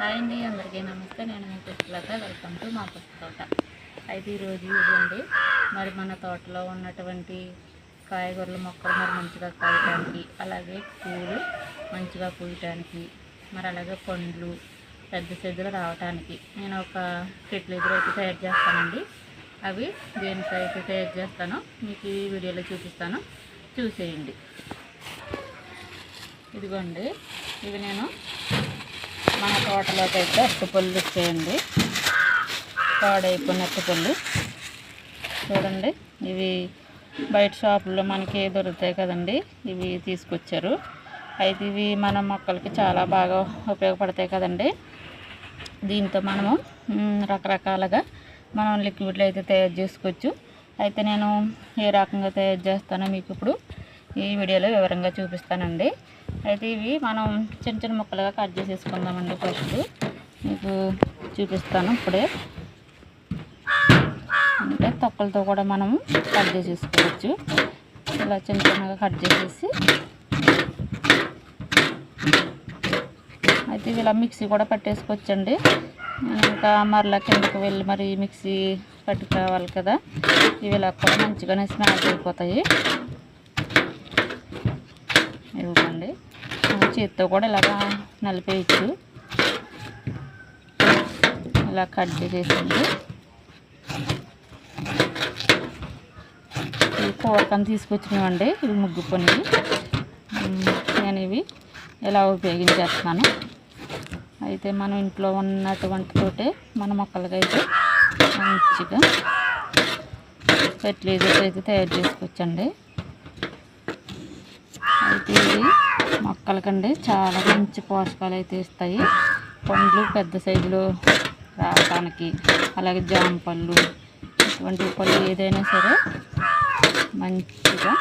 Hi అండి అందరికీ నమస్తే. నేను మీ పుష్పలత. వెల్కమ్ టు మా పుష్పతోట అయితే ఈరోజు ఇదండి. మరి మన తోటలో ఉన్నటువంటి కాయగూరల మొక్కలు మరి మంచిగా కాయటానికి అలాగే పూలు మంచిగా పూయటానికి మరి అలాగే పండ్లు పెద్ద సైజులో రావటానికి నేను ఒక ఫెర్టిలైజర్ అయితే తయారు చేస్తానండి. అవి దేనితో అయితే తయారు చేస్తానో. మీకు ఈ వీడియోలో చూపిస్తాను. చూసేయండి. ఇదిగోండి. ఇవి నేను మన తోటలోకి అయితే అరటిపళ్ళు వచ్చేయండి. పాడైపోయిన అరటిపళ్ళు చూడండి ఇవి బయట షాపుల్లో మనకి దొరుకుతాయి కదండి. ఇవి తీసుకొచ్చారు. అయితే ఇవి మన మొక్కలకి చాలా బాగా ఉపయోగపడతాయి కదండి. దీంతో మనము రకరకాలుగా మనం లిక్విడ్లు అయితే తయారు చేసుకోవచ్చు. అయితే నేను ఏ రకంగా తయారు చేస్తానో మీకు ఇప్పుడు ఈ వీడియోలో వివరంగా చూపిస్తానండి. అయితే ఇవి మనం చిన్న చిన్న ముక్కలుగా కట్ చేసేసుకుందామండి ఫస్ట్. మీకు చూపిస్తాను ఇప్పుడే. అంటే తొక్కలతో కూడా మనం కట్ చేసేసుకోవచ్చు. ఇలా చిన్న చిన్నగా కట్ చేసేసి. అయితే ఇవి ఇలా మిక్సీ కూడా పట్టేసుకోవచ్చండి. ఇంకా మరలా కిందకు వెళ్ళి మరి మిక్సీ పట్టుకోవాలి కదా. ఇవి ఇలా కూడా మంచిగానే స్మాష్ అయిపోతాయి ఇవ్వండి చేతితో కూడా ఇలాగా నలిపేయచ్చు. ఇలా కట్ చేసేసింది. ఇవి కూరకని తీసుకొచ్చినవండి ఇవి ముగ్గు పని నేను ఇవి ఎలా ఉపయోగించేస్తున్నాను. అయితే మనం ఇంట్లో ఉన్నటువంటి తోటే మన మొక్కలకైతే మంచిగా ఫెర్టిలైజర్స్ అయితే తయారు చేసుకోవచ్చండి అయితే ఇవి మొక్కలకండి. చాలా మంచి పోషకాలు అయితే ఇస్తాయి. పండ్లు పెద్ద సైజులో రావటానికి అలాగే జామ పళ్ళు ఇటువంటి పళ్ళు ఏదైనా సరే మంచిగా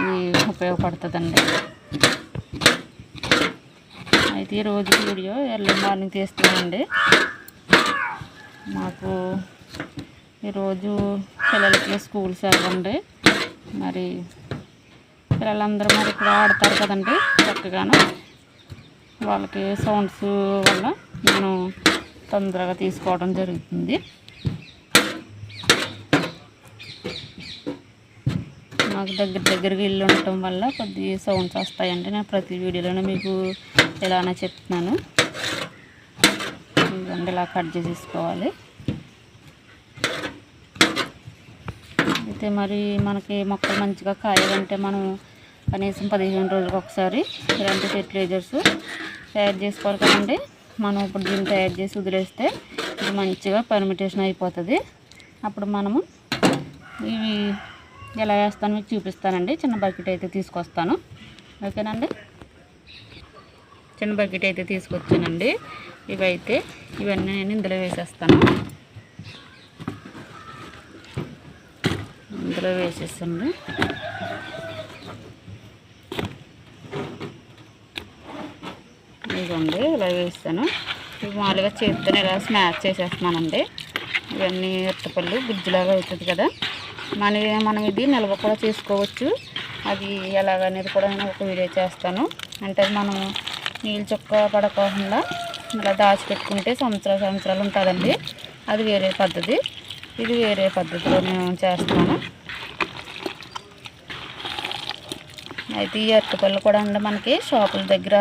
ఇది ఉపయోగపడుతుందండి. అయితే ఈ రోజు వీడియో ఎర్లీ మార్నింగ్ తీస్తామండి మాకు ఈరోజు పిల్లలకి స్కూల్ సెలవండి. మరి పిల్లలందరూ మరి ఇక్కడ ఆడతారు కదండి. చక్కగాను వాళ్ళకి సౌండ్స్ వల్ల నేను తొందరగా తీసుకోవడం జరుగుతుంది. మాకు దగ్గర దగ్గరగా ఇల్లు ఉండటం వల్ల కొద్ది సౌండ్స్ వస్తాయంటే నేను ప్రతి వీడియోలోనే మీకు ఇలానే చెప్తున్నాను. ఇదిగోండి ఇలా కట్ చేసేసుకోవాలి. అయితే మరి మనకి మొక్కలు మంచిగా కాయాలంటే మనం కనీసం పదిహేను రోజులకు ఒకసారి ఇలాంటి ఫెర్టిలైజర్స్ తయారు చేసుకోవాలి కదండి. మనం ఇప్పుడు దీన్ని తయారు చేసి వదిలేస్తే ఇది మంచిగా పర్మిటేషన్ అయిపోతుంది. అప్పుడు మనము ఇవి ఎలా వేస్తాను మీకు చూపిస్తానండి. చిన్న బకెట్ అయితే తీసుకొస్తాను. ఓకేనండి? చిన్న బకెట్ అయితే తీసుకొచ్చానండి. ఇవైతే ఇవన్నీ నేను ఇందులో వేసేస్తాను. ఇందులో వేసేసండి. ఇదిగోండి ఇలా వేస్తాను. ఇవి మామూలుగా చేతితో ఇలా స్మాష్ చేసేస్తున్నానండి. ఇవన్నీ ఎత్తపళ్ళు గుజ్జులాగా అవుతుంది కదా. మన మనం ఇది నిల్వ కూడా చేసుకోవచ్చు. అది ఎలాగనేది కూడా నేను ఒక వీడియో చేస్తాను. అంటే అది మనం నీళ్ళు చుక్క పడకుండా ఇలా దాచిపెట్టుకుంటే సంవత్సరాలు సంవత్సరాలు ఉంటుందండి. అది వేరే పద్ధతి. ఇది వేరే పద్ధతిలో నేను చేస్తాను అయితే ఈ అరటిపళ్ళు కూడా అండి మనకి షాపుల దగ్గర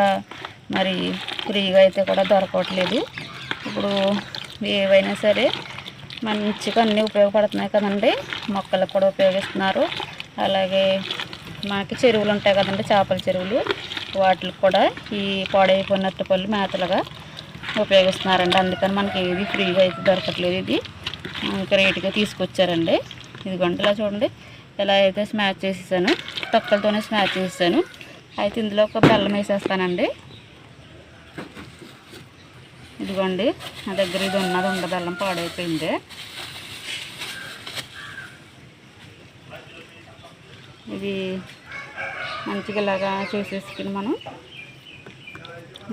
మరి ఫ్రీగా అయితే కూడా దొరకట్లేదు. ఇప్పుడు ఏవైనా సరే మంచిగా అన్నీ ఉపయోగపడుతున్నాయి కదండి. మొక్కలకు కూడా ఉపయోగిస్తున్నారు. అలాగే మనకి చెరువులు ఉంటాయి కదండి చేపల చెరువులు. వాటికి కూడా ఈ పాడైపోయిన అరటిపళ్ళు మేతలుగా ఉపయోగిస్తున్నారండి. అందుకని మనకి ఏది ఫ్రీగా అయితే దొరకట్లేదు ఇది. ఇంకా రేటుగా తీసుకొచ్చారండి. ఇదిగోండి ఇలా చూడండి. ఇలా అయితే స్మాచ్ చేసేసాను. తొక్కలతోనే స్మాచ్ చేసేసాను. అయితే ఇందులో ఒక బెల్లం వేసేస్తానండి. ఇదిగోండి నా దగ్గర ఇది ఉన్నది ఉండదల్లం బెల్లం పాడైపోయింది. ఇది మంచిగా ఇలాగా చూసేసుకుని మనం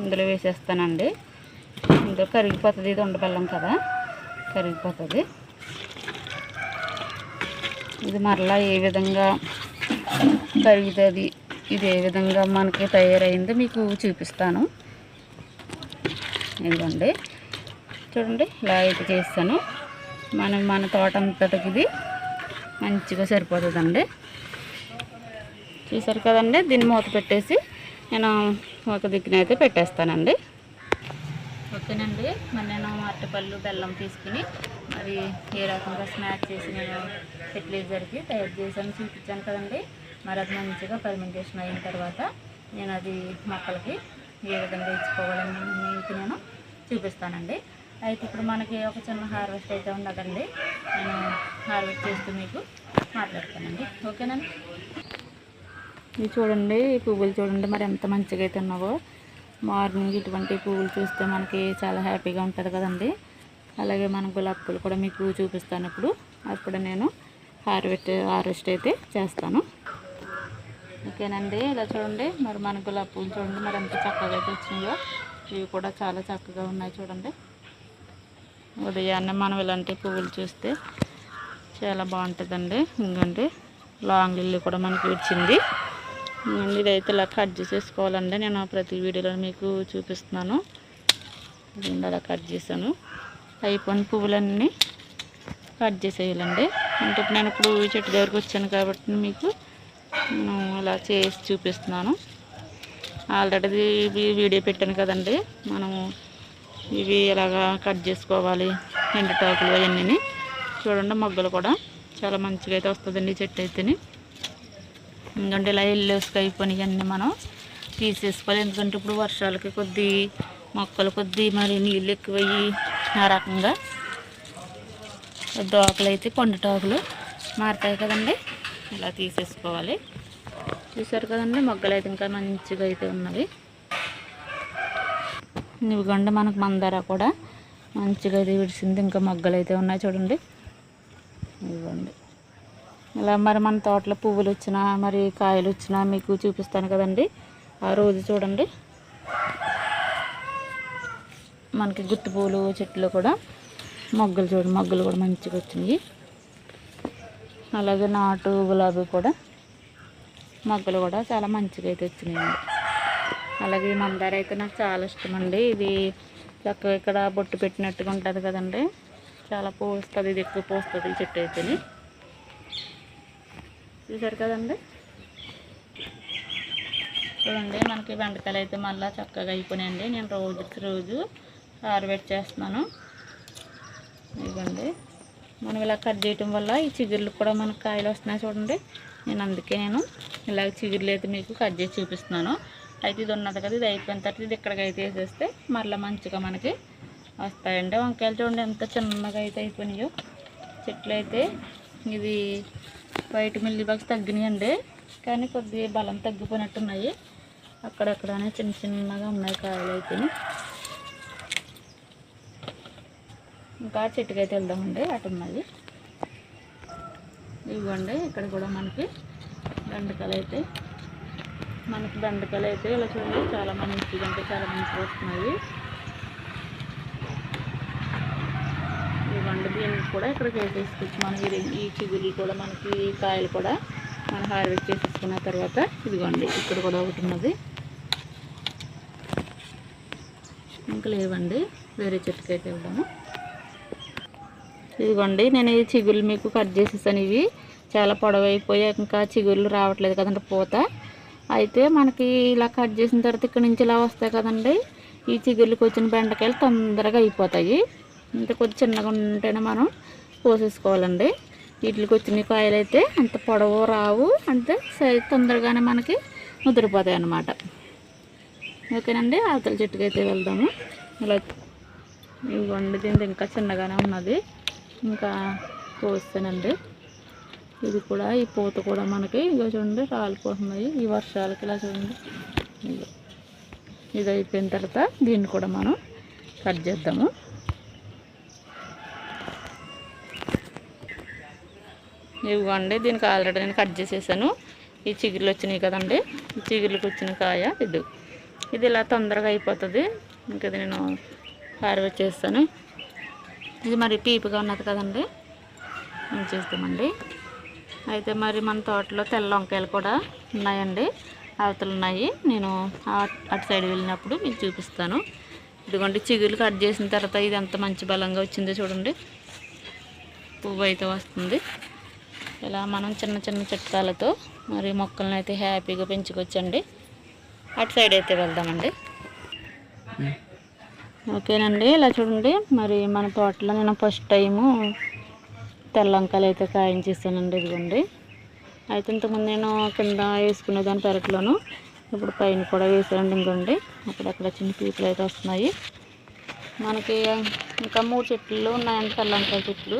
ఇందులో వేసేస్తానండి. ఇందులో కరిగిపోతుంది ఇది ఉండబెల్లం కదా కరిగిపోతుంది. ఇది మరలా ఏ విధంగా కరుగుతుంది ఇది ఏ విధంగా మనకి తయారైందో మీకు చూపిస్తాను. ఇదిగోండి. చూడండి ఇలా అయితే చేస్తాను. మనం మన తోట అంతటికి ఇది మంచిగా సరిపోతుందండి. చూసారు కదండి దీన్ని మూత పెట్టేసి నేను ఒక దిక్కున అయితే పెట్టేస్తానండి. ఓకేనండి మరి నేను అరటిపళ్ళు బెల్లం తీసుకుని మరి ఏ రకంగా స్నాక్ చేసి నేను ఫెర్టిలైజర్కి తయారు చేశాను చూపించాను కదండి. మరి అది మంచిగా ఫర్మెంటేషన్ అయిన తర్వాత నేను అది మొక్కలకి ఏ విధంగా ఇచ్చుకోవాలని మీకు నేను చూపిస్తానండి. అయితే ఇప్పుడు మనకి ఒక చిన్న హార్వెస్ట్ అయితే ఉన్నదండి. నేను హార్వెస్ట్ చేస్తూ మీకు మాట్లాడతానండి. ఓకేనండి? ఇవి చూడండి ఈ పువ్వులు చూడండి. మరి ఎంత మంచిగా అయితే ఉన్నావో. మార్నింగ్ ఇటువంటి పువ్వులు చూస్తే మనకి చాలా హ్యాపీగా ఉంటుంది కదండి. అలాగే మన గులాబీ పూలు కూడా మీకు చూపిస్తాను ఇప్పుడు. అప్పుడు నేను హార్వెస్ట్ హార్వెస్ట్ అయితే చేస్తాను. ఓకేనండి ఇలా చూడండి. మరి మన గులాబీ పూలు చూడండి. మరి ఎంత చక్కగా అయితే వచ్చినాయో. ఇవి కూడా చాలా చక్కగా ఉన్నాయి చూడండి. ఉదయాన్నే మనం ఇలాంటి పువ్వులు చూస్తే చాలా బాగుంటుందండి. ఇంకండి లాంగ్ లిల్లీ కూడా మనకి వచ్చింది ఇంకండి ఇదైతే ఇలా కట్ చేసేసుకోవాలండి. నేను ప్రతి వీడియోలో మీకు చూపిస్తున్నాను. అలా కట్ చేశాను. అయిపోయిన పువ్వులన్నీ కట్ చేసేయాలండి. అంటే ఇప్పుడు నేను ఇప్పుడు చెట్టు దగ్గరికి వచ్చాను కాబట్టి మీకు నేను ఇలా చేసి చూపిస్తున్నాను. ఆల్రెడీ ఇవి వీడియో పెట్టాను కదండి. మనము ఇవి ఇలాగా కట్ చేసుకోవాలి ఎండుటాకులు అవన్నీ చూడండి మొగ్గలు కూడా చాలా మంచిగా అయితే వస్తుందండి చెట్టు అయితేని. ఎందుకంటే ఇలా ఎల్లేసుకు అయిపోయినాయి అన్నీ మనం తీసేసుకోవాలి. ఎందుకంటే ఇప్పుడు వర్షాలకి కొద్ది మొక్కలు కొద్ది మరి నీళ్ళు ఎక్కువయ్యి ఆ రకంగా దోకలు అయితే కొండటాకులు మారుతాయి కదండి. ఇలా తీసేసుకోవాలి. చూసారు కదండి మొగ్గలు అయితే ఇంకా మంచిగా అయితే ఉన్నవి. ఇవిగోండి మనకు మందార కూడా మంచిగా అయితే విడిసింది ఇంకా మొగ్గలు అయితే ఉన్నాయి చూడండి. ఇవ్వండి ఇలా మరి మన తోటలో పువ్వులు వచ్చినా మరి కాయలు వచ్చినా మీకు చూపిస్తాను కదండి. ఆ రోజు చూడండి. మనకి గుత్తి పువ్వులు చెట్లు కూడా మొగ్గలు చూడండి మొగ్గలు కూడా మంచిగా వచ్చినాయి అలాగే నాటు గులాబీ కూడా మొగ్గలు కూడా చాలా మంచిగా అయితే వచ్చినాయండి. అలాగే ఈ మందార అయితే నాకు చాలా ఇష్టం అండి ఇది చక్కగా ఇక్కడ బొట్టు పెట్టినట్టుగా ఉంటుంది కదండి. చాలా పోస్తుంది ఇది ఎక్కువ పోస్తుంది ఈ చెట్టు అయితేని. చూసారు కదండి? చూడండి మనకి బెండకాయలు అయితే మళ్ళీ చక్కగా అయిపోయినాయండి. నేను రోజు రోజు హార్వెస్ట్ చేస్తున్నాను. ఇవ్వండి మనం ఇలా కట్ చేయటం వల్ల ఈ చిగుర్లు కూడా మనకు కాయలు వస్తున్నాయి చూడండి. నేను అందుకే నేను ఇలాగ చిగురులు అయితే మీకు కట్ చేసి చూపిస్తున్నాను. అయితే ఇది ఉన్నది కదా ఇది అయిపోయిన తర్వాత ఇది ఇక్కడికైతే వేసేస్తే మరలా మంచిగా మనకి వస్తాయండి. వంకాయలు చూడండి ఎంత చిన్నగా అయితే అయిపోయినాయో. చెట్లు అయితే ఇది వైట్ మిల్లీ బాక్స్ తగ్గినాయండి కానీ కొద్ది బలం తగ్గిపోయినట్టున్నాయి. అక్కడక్కడనే చిన్న చిన్నగా ఉన్నాయి కాయలు అయితే. ఇంకా చెట్టుకైతే వెళ్దామండి అటు ఉన్నాయి ఇవ్వండి ఇక్కడ కూడా మనకి బెండకాయలు అయితే మనకి దండకాయలు అయితే ఇలా చూడండి చాలా మంచిగా అంటే చాలా మంచిగా వస్తున్నాయి ఇవ్వండి దీనికి కూడా ఇక్కడికి వేసేసుకోవచ్చు. మనం ఈ చిగురులు కూడా మనకి కాయలు కూడా మనం హార్వెస్ట్ చేసేసుకున్న తర్వాత ఇదిగోండి ఇక్కడ కూడా ఒకటి ఉన్నది. ఇంకా లేవండి వేరే చెట్టుకి అయితే ఇవ్వడము ఇదిగోండి నేను ఈ చిగుళ్ళు మీకు కట్ చేసేసాను ఇవి. చాలా పొడవైపోయాయి. ఇంకా చిగుళ్ళు రావట్లేదు కదండి పూత. అయితే మనకి ఇలా కట్ చేసిన తర్వాత ఇక్కడ నుంచి ఇలా వస్తాయి కదండి. ఈ చిగుళ్ళకి వచ్చిన బెండకాయలు తొందరగా అయిపోతాయి. ఇంత కొద్ది చిన్నగా ఉంటేనే మనం కోసేసుకోవాలండి వీటికి వచ్చిన కాయలు అయితే అంత పొడవు రావు. అంతే సై- తొందరగానే మనకి ముదిరిపోతాయి అన్నమాట. ఓకేనండి అవతల చెట్టుకి అయితే వెళ్దాము. ఇలా ఇవ్వండి దీనికి ఇంకా చిన్నగానే ఉన్నది. ఇంకా కోస్తానండి ఇది కూడా ఈ పూత కూడా మనకి ఇగో చూడండి రాలిపోతున్నాయి ఈ వర్షాలకి ఇలా చూడండి. ఇది అయిపోయిన తర్వాత దీన్ని కూడా మనం కట్ చేద్దాము. ఇవ్వండి దీనికి ఆల్రెడీ నేను కట్ చేసేసాను. ఈ చిగుర్లు వచ్చినాయి కదండి ఈ చిగుర్లకు వచ్చిన కాయ ఇది. ఇది ఇలా తొందరగా అయిపోతుంది. ఇంకా నేను హార్వెస్ట్ చేస్తాను ఇది మరి పీపుగా ఉన్నది కదండి. చేస్తామండి. అయితే మరి మన తోటలో తెల్ల వంకాయలు కూడా ఉన్నాయండి. అవతలు ఉన్నాయి. నేను అటు సైడ్ వెళ్ళినప్పుడు మీకు చూపిస్తాను. ఇదిగోండి చిగురు కట్ చేసిన తర్వాత ఇది ఎంత మంచి బలంగా వచ్చిందో చూడండి. పువ్వు అయితే వస్తుంది. ఇలా మనం చిన్న చిన్న చిట్కాలతో మరి మొక్కలను అయితే హ్యాపీగా పెంచుకోవచ్చండి. అటు సైడ్ అయితే వెళ్దామండి. ఓకేనండి ఇలా చూడండి. మరి మన తోటలో నేను ఫస్ట్ టైము తెల్లంకాయలు అయితే కాయించేసానండి ఇదిగోండి. అయితే ఇంతకుముందు నేను కింద వేసుకునేదాని పెరట్లోను ఇప్పుడు పైన కూడా వేసానండి ఇంకోండి అక్కడక్కడ చిన్న పీపులు అయితే వస్తున్నాయి. మనకి ఇంకా మూడు చెట్లు ఉన్నాయండి తెల్లంకాయ చెట్లు.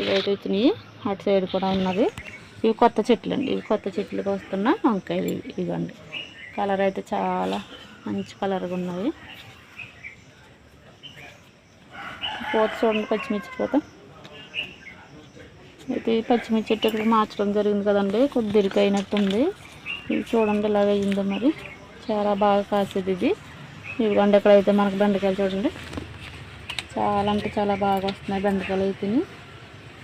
ఇవైతే వచ్చినాయి. అటు సైడ్ కూడా ఉన్నది. ఇవి కొత్త చెట్లు అండి ఇవి కొత్త చెట్లకు వస్తున్న వంకాయలు ఇవి. ఇవ్వండి కలర్ అయితే చాలా మంచి కలర్గా ఉన్నాయి పోత చూడండి పచ్చిమిర్చి పోత. అయితే ఈ పచ్చిమిర్చి చెట్టు ఇక్కడ మార్చడం జరిగింది కదండి కొద్ది అయినట్టుంది ఇది చూడండి ఇలాగ అయిందో మరి. చాలా బాగా కాసేది ఇది. ఇదిగోండి ఎక్కడైతే మనకు బెండకాయలు చూడండి. చాలా అంటే చాలా బాగా వస్తున్నాయి బెండకాయలు అయితే.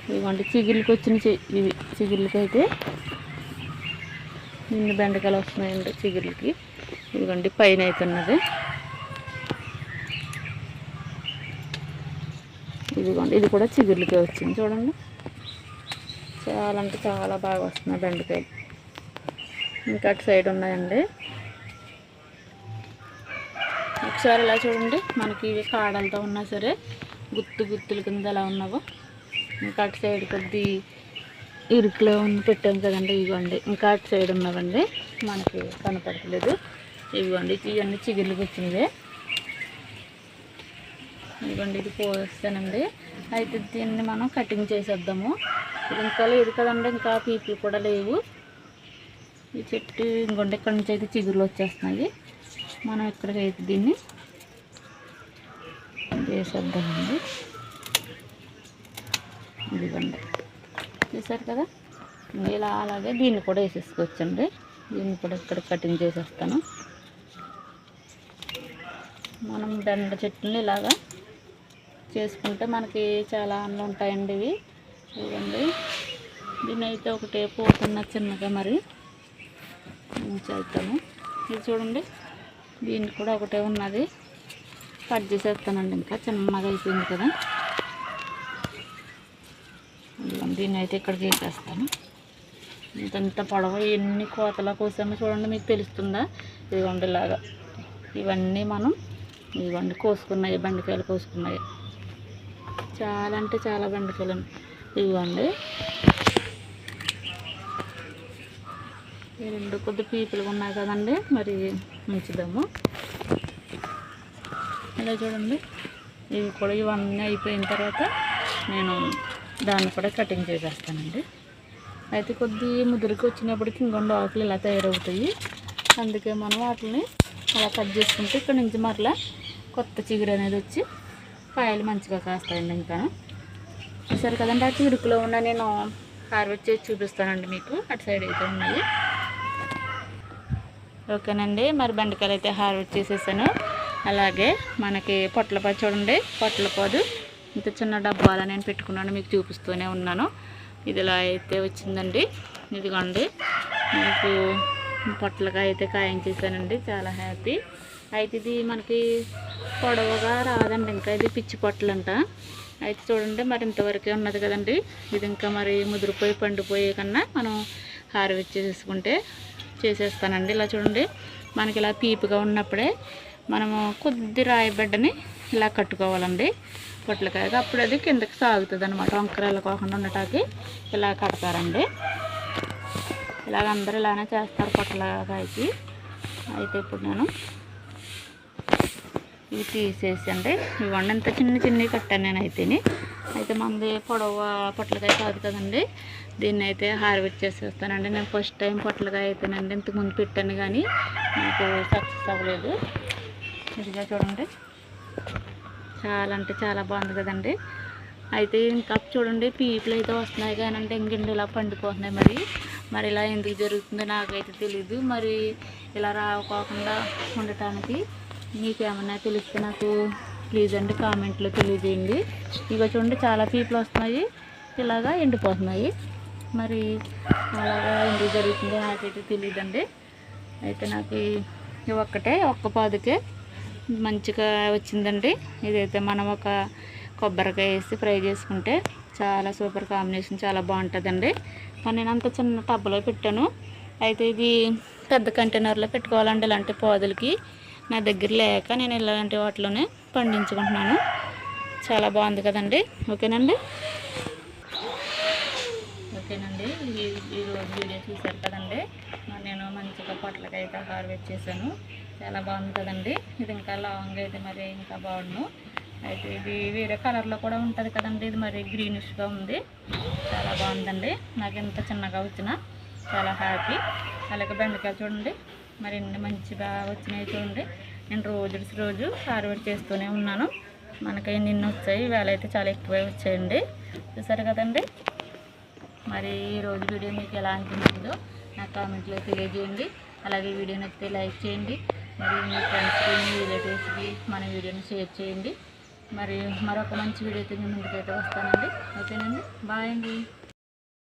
ఇదిగోండి చిగుళ్ళకి వచ్చిన చి- ఇవి చిగుళ్ళకి అయితే నిన్ను బెండకాయలు వస్తున్నాయండి చిగుళ్ళకి ఇదిగోండి పైన అయితే ఉన్నది. ఇదిగోండి ఇది కూడా చిగుర్లకే వచ్చింది చూడండి. చాలా అంటే చాలా బాగా వస్తున్నాయి బెండకాయలు ఇంకా అటు సైడ్ ఉన్నాయండి. ఒకసారి ఇలా చూడండి. మనకి ఇవి కాడలతో ఉన్నా సరే గుత్తు గుత్తుల కింద ఎలా ఉన్నావో. ఇంకా అటు సైడ్ కొద్ది ఇరుకులో ఉన్న పెట్టాం కదండి ఇవ్వండి. ఇంకా అటు సైడ్ ఉన్నవండి. మనకి కనపడట్లేదు. ఇవ్వండి. ఇవన్నీ చిగుర్లకు వచ్చినవే ఇదిగోండి ఇది పోస్తానండి అయితే దీన్ని మనం కటింగ్ చేసేద్దాము. ఇంకా లేదు కదండి ఇంకా పీపులు కూడా లేవు. ఈ చెట్టు ఇంకొండ ఇక్కడ నుంచి అయితే చిగురులు వచ్చేస్తున్నాయి. మనం ఇక్కడికి అయితే దీన్ని వేసేద్దామండి ఇదిగోండి. చూసారు కదా? ఇలా అలాగే దీన్ని కూడా వేసేసుకోవచ్చండి. దీన్ని కూడా ఇక్కడ కటింగ్ చేసేస్తాను. మనం బెండ చెట్టుని ఇలాగా చేసుకుంటే మనకి చాలా అండ్లు ఉంటాయండి ఇవి. చూడండి. దీన్ని అయితే ఒకటే పోతున్న చిన్నగా మరి చేస్తాను ఇది చూడండి. దీనికి కూడా ఒకటే ఉన్నది. కట్ చేసేస్తానండి ఇంకా. చిన్నగా అయిపోయింది కదా. దీన్ని అయితే ఇక్కడ వేసేస్తాను. ఇంతంత పొడవ ఎన్ని కోతలా కోసామో చూడండి మీకు తెలుస్తుందా? ఇదిగోండి ఇలాగా. ఇవన్నీ మనం ఇదిగోండి కోసుకున్నాయి బెండకాయలు కోసుకున్నాయి. చాలా అంటే చాలా బెండకాయలు ఇవ్వండి ఈ రెండు కొద్ది పీపులు ఉన్నాయి కదండి మరి ఉంచుదాము ఇలా చూడండి ఇవి కూడా ఇవన్నీ అయిపోయిన తర్వాత నేను దాన్ని కూడా కటింగ్ చేసేస్తానండి. అయితే కొద్ది ముదురుకి వచ్చినప్పటికి ఇంకొండ ఆకులు ఇలా తయారవుతాయి. అందుకే మనం వాటిని అలా కట్ చేసుకుంటే ఇక్కడ నుంచి మరలా కొత్త చిగురు అనేది వచ్చి కాయలు మంచిగా కాస్తాయండి ఇంకా. చూసారు కదండి అటు ఇరుకులో ఉన్న నేను హార్వెస్ట్ చేసి చూపిస్తానండి మీకు. అటు సైడ్ అయితే ఉన్నాయి. ఓకేనండి మరి బెండకాయలు అయితే హార్వెస్ట్ చేసేసాను. అలాగే మనకి పొట్ల చూడండి పొట్లపాదు ఇంత చిన్న డబ్బాలో నేను పెట్టుకున్నాను మీకు చూపిస్తూనే ఉన్నాను. ఇది ఇలా అయితే వచ్చిందండి. ఇదిగోండి మీకు పొట్లకాయ అయితే కాయించేసానండి చాలా హ్యాపీ. అయితే ఇది మనకి పొడవుగా రాదండి ఇంకా ఇది పిచ్చి పొట్లంట. అయితే చూడండి మరి ఇంతవరకే ఉన్నది కదండి. ఇది ఇంకా మరి ముదిరిపోయి పండిపోయే కన్నా మనం హార్వెస్ట్ చేసుకుంటే చేసేస్తానండి. ఇలా చూడండి మనకి ఇలా పీపుగా ఉన్నప్పుడే మనము కొద్ది రాయబిడ్డని ఇలా కట్టుకోవాలండి. పొట్లకాయకి అప్పుడు అది కిందకి సాగుతుంది అనమాట వంకరాలు కోకుండా ఉండటానికి ఇలా కడతారండి. ఇలాగ అందరూ ఇలానే చేస్తారు పొట్లకాయకి. అయితే ఇప్పుడు నేను ఇవి తీసేసి అండి ఇవ్వండి ఇంత చిన్న చిన్నవి కట్టాను నేను అయితేని అయితే మనది పొడవ పొట్లకాయ కాదు కదండి. దీన్ని అయితే హార్వెస్ట్ చేసేస్తానండి. నేను ఫస్ట్ టైం పొట్లకాయ అయితేనండి ఇంతకుముందు పెట్టాను కానీ నాకు సక్సెస్ అవ్వలేదు. ఇదిగా చూడండి. చాలా అంటే చాలా బాగుంది కదండి. అయితే ఇంకా చూడండి పీపులు అయితే వస్తున్నాయి కానీ అంటే ఇంకెండు ఇలా పండిపోతున్నాయి మరి. మరి ఇలా ఎందుకు జరుగుతుందో నాకైతే తెలీదు. మరి ఇలా రాకోకుండా ఉండటానికి మీకు ఏమన్నా తెలిస్తే నాకు ప్లీజ్ అండి కామెంట్లో తెలియజేయండి. ఇక చూడండి చాలా పీపులు వస్తున్నాయి. ఇలాగా ఎండిపోతున్నాయి. మరి అలాగా ఎందుకు జరుగుతుందో నాకైతే తెలియదండి అయితే నాకు ఒక్కటే ఒక్క పాదుకే మంచిగా వచ్చిందండి. ఇదైతే మనం ఒక కొబ్బరికాయ వేసి ఫ్రై చేసుకుంటే చాలా సూపర్ కాంబినేషన్ చాలా బాగుంటుందండి. కానీ నేను అంత చిన్న టబ్లో పెట్టాను. అయితే ఇది పెద్ద కంటైనర్లో పెట్టుకోవాలండి ఇలాంటి పాదులకి. నా దగ్గర లేక నేను ఇలాంటి వాటిలోనే పండించుకుంటున్నాను. చాలా బాగుంది కదండి. ఓకేనండి? ఓకేనండి. ఈ ఈరోజు వీడియో చూశారు కదండి. నేను మంచిగా పొట్లకైతే హార్వెస్ట్ చేశాను. చాలా బాగుంది కదండి. ఇది ఇంకా లాంగ్ అయితే మరి ఇంకా బాగుండు. అయితే ఇది వేరే కలర్లో కూడా ఉంటుంది కదండి. ఇది మరి గ్రీనిష్గా ఉంది. చాలా బాగుందండి. నాకు ఎంత చిన్నగా వచ్చినా చాలా హ్యాపీ. అలాగే బెండకాయ చూడండి. మరి మంచి మంచిగా వచ్చినాయి చూడండి. నేను రోజు రోజు హార్వెస్ట్ చేస్తూనే ఉన్నాను. మనకి నిన్న వచ్చాయి వేళ అయితే చాలా ఎక్కువే వచ్చాయండి. చూసారు కదండి? మరి ఈ రోజు వీడియో మీకు ఎలా అనిపించిందో నా కామెంట్లో తెలియజేయండి. అలాగే వీడియో నచ్చితే లైక్ చేయండి. మరి మీ ఫ్రెండ్స్కి మీ రిలేటివ్స్కి మన వీడియోని షేర్ చేయండి. మరి మరొక మంచి వీడియో అయితే మీ ముందుకైతే వస్తానండి. ఓకేనండి? బాయ్ అండి.